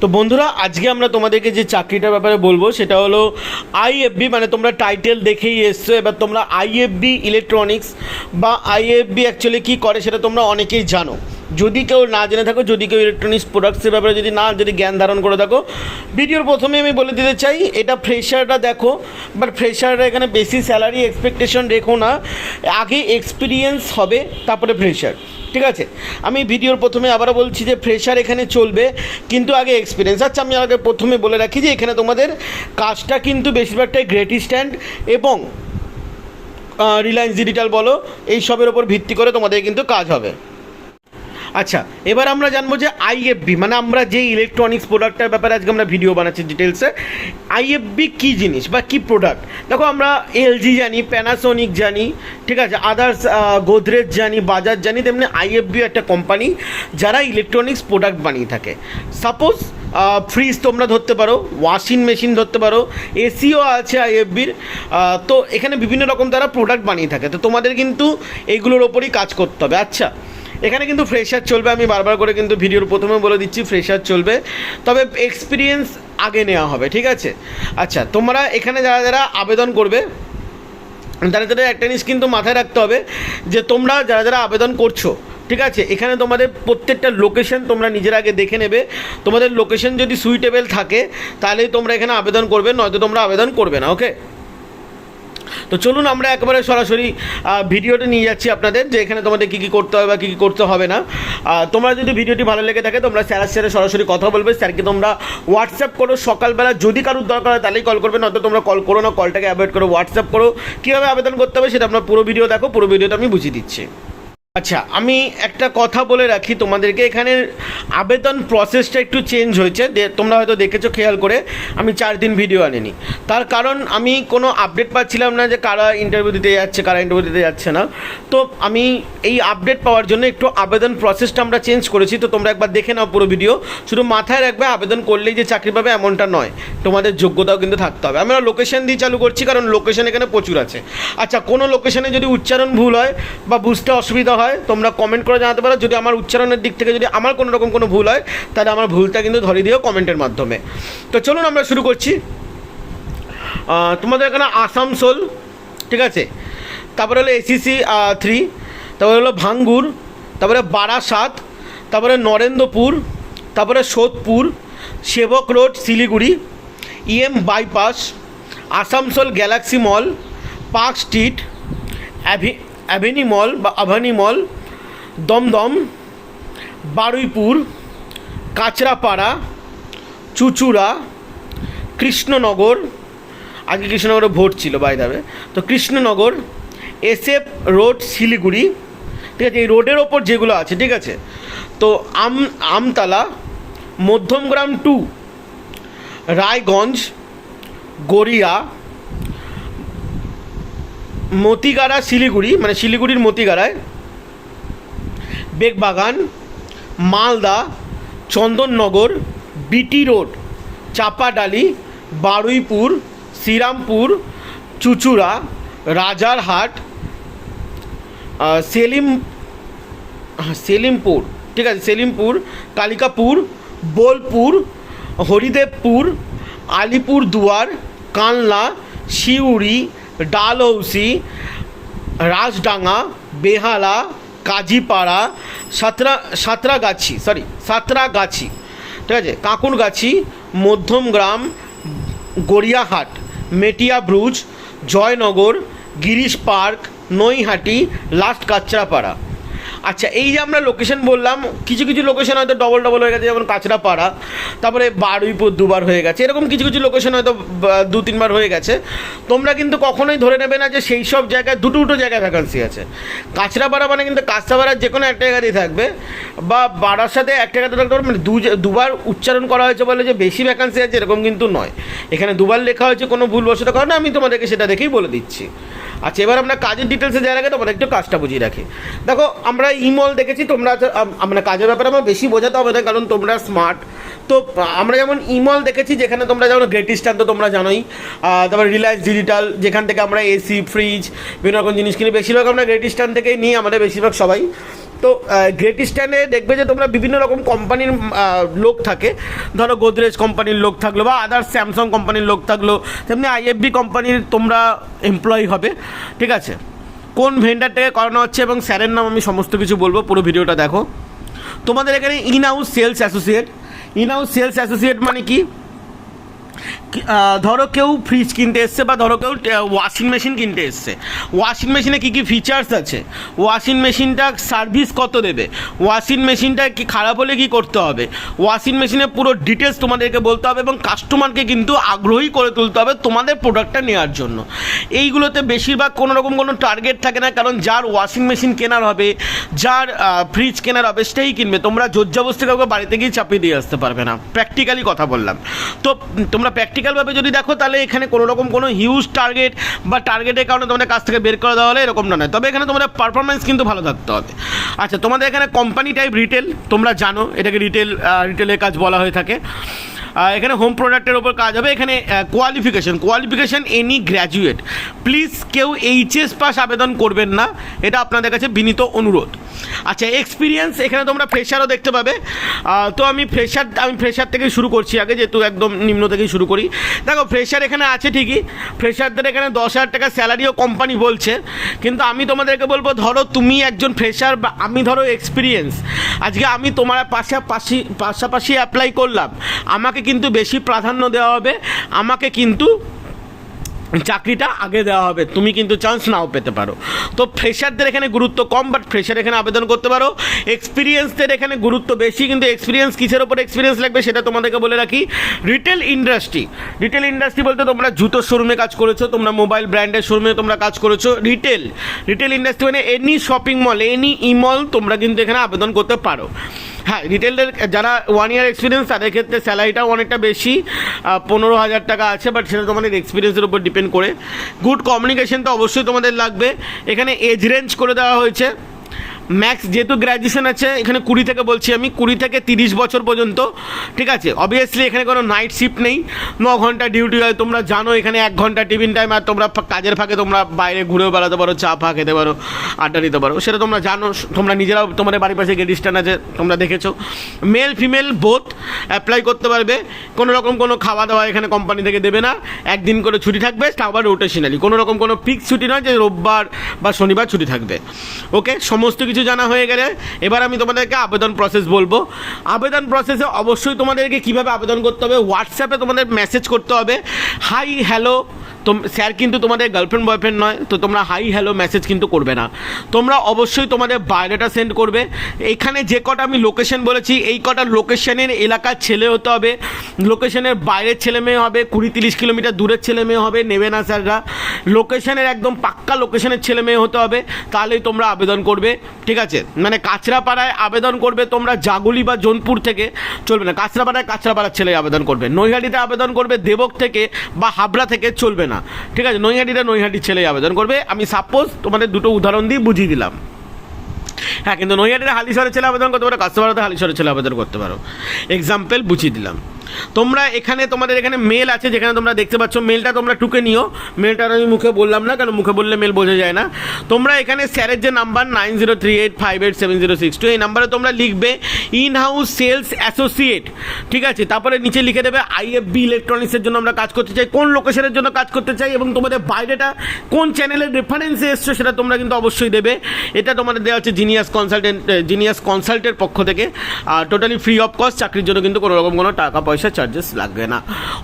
তো বন্ধুরা, আজকে আমরা তোমাদেরকে যে চাকরিটার ব্যাপারে বলব, সেটা হলো আইএফবি মানে তোমরা টাইটেল দেখেই এসছো। এবার তোমরা আইএফবি ইলেকট্রনিক্স বা আইএফবি অ্যাকচুয়ালি কী করে সেটা তোমরা অনেকেই জানো। যদি কেউ না জেনে থাকো, যদি কেউ ইলেকট্রনিক্স প্রোডাক্টসের ব্যাপারে যদি না যদি জ্ঞান ধারণ করে থাকো, ভিডিওর প্রথমে আমি বলে দিতে চাই, এটা ফ্রেশাররা দেখো বাট ফ্রেশাররা এখানে বেশি স্যালারি এক্সপেকটেশন রেখো না। আগে এক্সপিরিয়েন্স হবে, তারপরে ফ্রেশার ঠিক আছে? আমি ভিডিওর প্রথমে আবারও বলছি যে ফ্রেশার এখানে চলবে, কিন্তু আগে এক্সপিরিয়েন্স আচ্ছা আমি আগে প্রথমে বলে রাখি যে এখানে তোমাদের কাজটা কিন্তু বেশিরভাগটাই গ্রেট স্ট্যান্ড এবং রিলায়েন্স ডিজিটাল বলো, এই সবের ওপর ভিত্তি করে তোমাদের কিন্তু কাজ হবে। আচ্ছা এবার আমরা জানব যে আইএফবি মানে আমরা যে ইলেকট্রনিক্স প্রোডাক্টের ব্যাপারে আজকে আমরা ভিডিও বানাচ্ছি ডিটেলসে আইএফবি কী জিনিস বা কী প্রোডাক্ট দেখো, আমরা এলজি জানি প্যানাসোনিক জানি, ঠিক আছে আদার্স গোদরেজ জানি বাজাজ জানি, তেমনি আইএফবি একটা কোম্পানি যারা ইলেকট্রনিক্স প্রোডাক্ট বানিয়ে থাকে। সাপোজ ফ্রিজ তোমরা ধরতে পারো ওয়াশিং মেশিন ধরতে পারো এসিও আছে আইএফবির তো এখানে বিভিন্ন রকম তারা প্রোডাক্ট বানিয়ে থাকে। তো তোমাদের কিন্তু এইগুলোর ওপরই কাজ করতে হবে। আচ্ছা এখানে কিন্তু ফ্রেশার চলবে, আমি বারবার করে কিন্তু ভিডিওর প্রথমে বলে দিচ্ছি ফ্রেশার চলবে। তবে এক্সপিরিয়েন্স আগে নেওয়া হবে, ঠিক আছে? আচ্ছা তোমরা এখানে যারা যারা আবেদন করবে তারা তাদের একটা জিনিস কিন্তু মাথায় রাখতে হবে, যে তোমরা যারা যারা আবেদন করছ, ঠিক আছে? এখানে তোমাদের প্রত্যেকটা লোকেশন তোমরা নিজের আগে দেখে নেবে। তোমাদের লোকেশন যদি সুইটেবল থাকে, তাহলেই তোমরা এখানে আবেদন করবে, নয়তো তোমরা আবেদন করবে না ওকে তো চলুন আমরা একেবারে সরাসরি ভিডিওটা নিয়ে যাচ্ছি আপনাদের যে এখানে তোমাদের কী কী করতে হবে বা কী কী করতে হবে না। তোমরা যদি ভিডিওটি ভালো লেগে থাকে, তোমরা স্যারের স্যারে সরাসরি কথা বলবে। স্যারকে তোমরা হোয়াটসঅ্যাপ করো, সকালবেলা যদি কারোর দরকার হয় তাহলেই কল করবে, নয়তো তোমরা কল করো না কলটাকে অ্যাভয়েড করো হোয়াটসঅ্যাপ করো। কীভাবে আবেদন করতে হবে সেটা আপনার পুরো ভিডিও দেখো, পুরো ভিডিওটা আমি বুঝিয়ে দিচ্ছি। আচ্ছা আমি একটা কথা বলে রাখি তোমাদেরকে। এখানে আবেদন প্রসেসটা একটু চেঞ্জ হয়েছে। তোমরা হয়তো দেখেছ খেয়াল করে, আমি চার দিন ভিডিও আনিনি। তার কারণ আমি কোনো আপডেট পাচ্ছিলাম না যে কারা ইন্টারভিউ দিতে যাচ্ছে, কারা ইন্টারভিউ দিতে যাচ্ছে না। তো আমি এই আপডেট পাওয়ার জন্য একটু আবেদন প্রসেসটা আমরা চেঞ্জ করেছি। তো তোমরা একবার দেখে নাও পুরো ভিডিও শুধু মাথায় রাখবে, আবেদন করলেই যে চাকরি পাবে এমনটা নয়। তোমাদের যোগ্যতাও কিন্তু থাকতে হবে। আমরা লোকেশন দিয়ে চালু করছি, কারণ লোকেশন এখানে প্রচুর আছে। আচ্ছা কোনো লোকেশনে যদি উচ্চারণ ভুল হয় বা বুঝতে অসুবিধা হয় তোমরা কমেন্ট করে জানাতে পারো। যদি আমার উচ্চারণের দিক থেকে যদি আমার কোনো রকম কোনো ভুল হয়, তাহলে আমার ভুলটা কিন্তু ধরিয়ে দিও কমেন্টের মাধ্যমে। তো চলুন আমরা শুরু করছি। তোমাদের এখানে আসানসোল ঠিক আছে? তারপরে হলো এসিসি থ্রি তারপরে হলো ভাঙ্গুর, তারপরে বারাসাত, তারপরে নরেন্দ্রপুর, তারপরে Sodepur, Sevoke road, Siliguri EM bypass Asansol galaxy mall park street অ্যাভি Avani mall বা আভানি মল, দমদম, বারুইপুর, কাঁচরাপাড়া, চুচুড়া, কৃষ্ণনগর, আগে কৃষ্ণনগরে ভোট ছিল বাই দাবে তো কৃষ্ণনগর এসএফ রোড, শিলিগুড়ি, ঠিক আছে, এই রোডের ওপর যেগুলো আছে, ঠিক আছে, তো আম, আমতলা, মধ্যমগ্রাম টু রায়গঞ্জ, গড়িয়া মতিগাড়া শিলিগুড়ি মানে শিলিগুড়ির মতিগাড়ায় বেগবাগান মালদা চন্দননগর বিটি রোড চাপাডালি বারুইপুর শ্রীরামপুর চুচুড়া রাজারহাট সেলিম হ্যাঁ, সেলিমপুর ঠিক আছে সেলিমপুর কালিকাপুর বোলপুর হরিদেবপুর আলিপুর দুয়ার কানলা শিউড়ি ডালহৌসি, রাজডাঙ্গা, বেহালা, কাজীপাড়া, সাঁতরা, সাঁতরাগাছি সরি সাঁতরাগাছি, ঠিক আছে? Kakurgachi, Madhyamgram, Gariahat, Metiabruz, Joynagar, Girish park, Naihati, last Kanchrapara. আচ্ছা এই যে আমরা লোকেশন বললাম, কিছু কিছু লোকেশন হয়তো ডবল ডবল হয়ে গেছে, যেমন কাঁচরাপাড়া, তারপরে বারুইপুর দুবার হয়ে গেছে, এরকম কিছু কিছু লোকেশন হয়তো দু, তিনবার হয়ে গেছে। তোমরা কিন্তু কখনোই ধরে নেবে না যে সেই সব জায়গায় দুটো দুটো জায়গায় ভ্যাকান্সি আছে। কাঁচরাপাড়া মানে কিন্তু কাঁচরাপাড়ার যে কোনো একটা জায়গাতেই থাকবে, বা বাড়ার সাথে একটা জায়গাতে থাকতে পারে মানে দুবার উচ্চারণ করা হয়েছে বলে যে বেশি ভ্যাকান্সি আছে, এরকম কিন্তু নয়। এখানে দুবার লেখা হয়েছে, কোনো ভুলবশত কারণে আমি তোমাদেরকে সেটা দেখেই বলে দিচ্ছি। আচ্ছা এবার আমরা কাজের ডিটেলসে যাওয়ার আগে তোমাদের একটু কাজটা বুঝিয়ে রাখি। দেখো, আমরা ইমল দেখেছি, তোমরা মানে কাজের ব্যাপারে আমার বেশি বোঝাতে হবে না, কারণ তোমরা স্মার্ট তো আমরা যেমন ইমল দেখেছি, যেখানে তোমরা যেমন গ্রেট ইস্টার্ন তো তোমরা জানোই। তারপর রিলায়েন্স ডিজিটাল যেখান থেকে আমরা এসি ফ্রিজ বিভিন্ন রকম জিনিস কিনি। বেশিরভাগ আমরা গ্রেট ইস্টার্ন থেকেই নিই, আমাদের বেশিরভাগ সবাই। তো গ্রেট স্ট্যান্ডে দেখবে যে তোমরা বিভিন্ন রকম কোম্পানির লোক থাকে। ধরো গোদরেজ কোম্পানির লোক থাকল বা আদার স্যামসাং কোম্পানির লোক থাকল। তেমনি আইএফবি কোম্পানির তোমরা এমপ্লয়ি হবে, ঠিক আছে? কোন ভেন্ডার থেকে করানো হচ্ছে এবং স্যারের নাম আমি সমস্ত কিছু বলব, পুরো ভিডিওটা দেখো। তোমাদের এখানে in house sales associate in house sales associate মানে কি? ধরো কেউ ফ্রিজ কিনতে এসছে বা ধরো কেউ ওয়াশিং মেশিন কিনতে এসছে। ওয়াশিং মেশিনে কী কী ফিচার্স আছে? ওয়াশিং মেশিনটা সার্ভিস কত দেবে? ওয়াশিং মেশিনটা কি খারাপ হলে কি করতে হবে? ওয়াশিং মেশিনে পুরো ডিটেলস তোমাদেরকে বলতে হবে এবং কাস্টমারকে কিন্তু আগ্রহী করে তুলতে হবে তোমাদের প্রোডাক্টটা নেওয়ার জন্য। এইগুলোতে বেশিরভাগ কোনো রকম কোনো টার্গেট থাকে না, কারণ যার ওয়াশিং মেশিন কেনার হবে, যার ফ্রিজ কেনার হবে সেটাই কিনবে। তোমরা জোরজাবস্তি কাউকে বাড়িতে গিয়ে চাপিয়ে দিয়ে আসতে পারবে না। প্র্যাকটিক্যালি কথা বললাম। তো তোমরা তোমরা প্র্যাকটিক্যালভাবে যদি দেখো, তাহলে এখানে কোনো রকম কোনো হিউজ টার্গেট বা টার্গেটের কারণে তোমাদের কাছ থেকে বের করে দেওয়া হলে এরকম না নয়। তবে এখানে তোমাদের পারফরমেন্স কিন্তু ভালো থাকতে হবে। আচ্ছা তোমাদের এখানে কোম্পানি টাইপ রিটেল তোমরা জানো, এটাকে রিটেল রিটেলের কাজ বলা হয়ে থাকে। এখানে হোম প্রোডাক্টের ওপর কাজ হবে। এখানে qualification qualification any graduate please কেউ এইচএস পাস আবেদন করবেন না। এটা আপনাদের কাছে বিনীত অনুরোধ। আচ্ছা এক্সপিরিয়েন্স এখানে তোমরা ফ্রেশারও দেখতে পাবে। তো আমি ফ্রেশার আমি ফ্রেশার থেকে শুরু করছি আগে, যেহেতু একদম নিম্ন থেকেই শুরু করি। দেখো ফ্রেশার এখানে আছে ঠিকই ফ্রেশারদের এখানে দশ হাজার টাকা স্যালারিও কোম্পানি বলছে। কিন্তু আমি তোমাদেরকে বলব, ধরো তুমি একজন ফ্রেশার বা আমি ধরো এক্সপিরিয়েন্স আজকে আমি তোমার পাশাপাশি পাশাপাশি অ্যাপ্লাই করলাম। আমাকে কিন্তু বেশি প্রাধান্য দেওয়া হবে। আমাকে কিন্তু চাকরিটা আগে দেওয়া হবে। তুমি কিন্তু চান্স নাও পেতে পারো। তো ফ্রেশারদের এখানে গুরুত্ব কম বাট ফ্রেশার এখানে আবেদন করতে পারো। এক্সপিরিয়েন্সদের এখানে গুরুত্ব বেশি, কিন্তু এক্সপিরিয়েন্স কিসের ওপর এক্সপিরিয়েন্স লাগবে সেটা তোমাদেরকে বলে রাখি। রিটেল ইন্ডাস্ট্রি রিটেল ইন্ডাস্ট্রি বলতে তোমরা জুতোর শোরুমে কাজ করেছ, তোমরা মোবাইল ব্র্যান্ডের শোরুমে তোমরা কাজ করেছ। রিটেল রিটেল ইন্ডাস্ট্রি মানে এনি শপিং মল এনি ইমল তোমরা কিন্তু এখানে আবেদন করতে পারো। হ্যাঁ রিটেলের যারা ওয়ান ইয়ার এক্সপিরিয়েন্স তাদের ক্ষেত্রে স্যালারিটাও অনেকটা বেশি পনেরো হাজার টাকা আছে বাট সেটা তোমাদের এক্সপিরিয়েন্সের উপর ডিপেন্ড করে। গুড কমিউনিকেশন তো অবশ্যই তোমাদের লাগবে। এখানে এজ রেঞ্জ করে দেওয়া হয়েছে। ম্যাক্স যেহেতু গ্র্যাজুয়েশন আছে, এখানে কুড়ি থেকে বলছি আমি, কুড়ি থেকে তিরিশ বছর পর্যন্ত, ঠিক আছে? অবভিয়াসলি এখানে কোনো নাইট শিফট নেই। ন ঘণ্টা ডিউটি হয়, তোমরা জানো, এখানে এক ঘণ্টা টিফিন টাইম আর তোমরা কাজের ফাঁকে তোমরা বাইরে ঘুরেও বেড়াতে পারো, চা ফা খেতে পারো, আড্ডা দিতে পারো। সেটা তোমরা জানো, তোমরা নিজেরাও তোমাদের বাড়ির পাশে গেট স্ট্যান্ড আছে তোমরা দেখেছ। মেল ফিমেল বোথ অ্যাপ্লাই করতে পারবে। কোনো রকম কোনো খাওয়া দাওয়া এখানে কোম্পানি থেকে দেবে না। একদিন করে ছুটি থাকবে আবার রোটেশনালি কোনো রকম কোনো ফিক্স ছুটি নয় যে রোববার বা শনিবার ছুটি থাকবে। ওকে সমস্ত কিছু জানা হয়ে গেলে এবার আমি তোমাদেরকে আবেদন প্রসেস বলব। আবেদন প্রসেসে অবশ্যই তোমাদেরকে কীভাবে আবেদন করতে হবে হোয়াটসঅ্যাপে তোমাদের মেসেজ করতে হবে। হাই হ্যালো তোম, স্যার কিন্তু তোমাদের গার্লফ্রেন্ড বয়ফ্রেন্ড নয়, তো তোমরা হাই হ্যালো মেসেজ কিন্তু করবে না। তোমরা অবশ্যই তোমাদের বায়োডাটা সেন্ড করবে। এখানে যে কটা আমি লোকেশন বলেছি, এই কটা লোকেশনের এলাকার ছেলে হতে হবে। লোকেশনের বাইরের ছেলে মেয়ে হবে, কুড়ি তিরিশ কিলোমিটার দূরের ছেলে মেয়ে হবে, নেবে না স্যাররা লোকেশনের একদম পাক্কা লোকেশনের ছেলে মেয়ে হতে হবে, তাহলেই তোমরা আবেদন করবে, ঠিক আছে? মানে কাঁচরাপাড়ায় আবেদন করবে তোমরা জাগুলি বা জোনপুর থেকে, চলবে না, কাঁচরাপাড়ায় কাঁচরাপাড়ার ছেলে আবেদন করবে। নৈহাটিতে আবেদন করবে দেবক থেকে বা হাবড়া থেকে চলবে না। ঠিক আছে, নৈহাটিটা নৈহাটির ছেলে আবেদন করবে, আমি সাপোজ তোমাদের দুটো উদাহরণ দিয়ে বুঝিয়ে দিলাম। হ্যাঁ কিন্তু নৈহাটিরা হালিশহরের ছেলে আবেদন করতে পারো কাস্টমারতে হালিশহরের ছেলে আবেদন করতে পারো। এক্সাম্পল বুঝিয়ে দিলাম। তোমরা এখানে তোমাদের এখানে মেল আছে, যেখানে তোমরা দেখতে পাচ্ছ মেলটা তোমরা টুকে নিও। মেলটা আমি মুখে বললাম না, কারণ মুখে বললে মেল বোঝা যায় না। তোমরা এখানে স্যারের যে number nine zero three eight five eight seven zero six two এই নাম্বারে তোমরা লিখবে ইন হাউস সেলস অ্যাসোসিয়েট ঠিক আছে? তারপরে নিচে লিখে দেবে আইএফবি ইলেকট্রনিক্সের জন্য আমরা কাজ করতে চাই, কোন লোকেশনের জন্য কাজ করতে চাই, এবং তোমাদের বাইরেটা কোন চ্যানেলের রেফারেন্সে এসছো সেটা তোমরা কিন্তু অবশ্যই দেবে। এটা তোমাদের দেওয়া হচ্ছে জিনিয়াস কনসালটেন্ট জিনিয়াস কনসাল্টের পক্ষ থেকে। আর টোটালি ফ্রি অফ কস্ট চাকরির জন্য কিন্তু কোনো রকম কোনো টাকা পয়সা চার্জেস লাগবে না।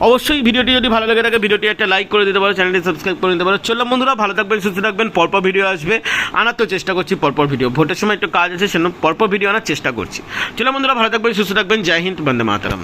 অবশ্যই ভিডিওটি যদি ভালো লাগে থাকে, ভিডিওটি একটা লাইক করে দিতে পারো চ্যানেলটি সাবস্ক্রাইব করে দিতে পারো। চললাম বন্ধুরা, ভালো থাকবেন, সুস্থ থাকবেন, পরপর ভিডিও আসবে। আনার তো চেষ্টা করছি পরপর ভিডিও ভোটের সময় একটু কাজ আছে, সেজন্য পরপর ভিডিও আনার চেষ্টা করছি। চললাম বন্ধুরা, ভালো থাকবেন, সুস্থ থাকবেন। জয় হিন্দ, বন্দে মাতারাম।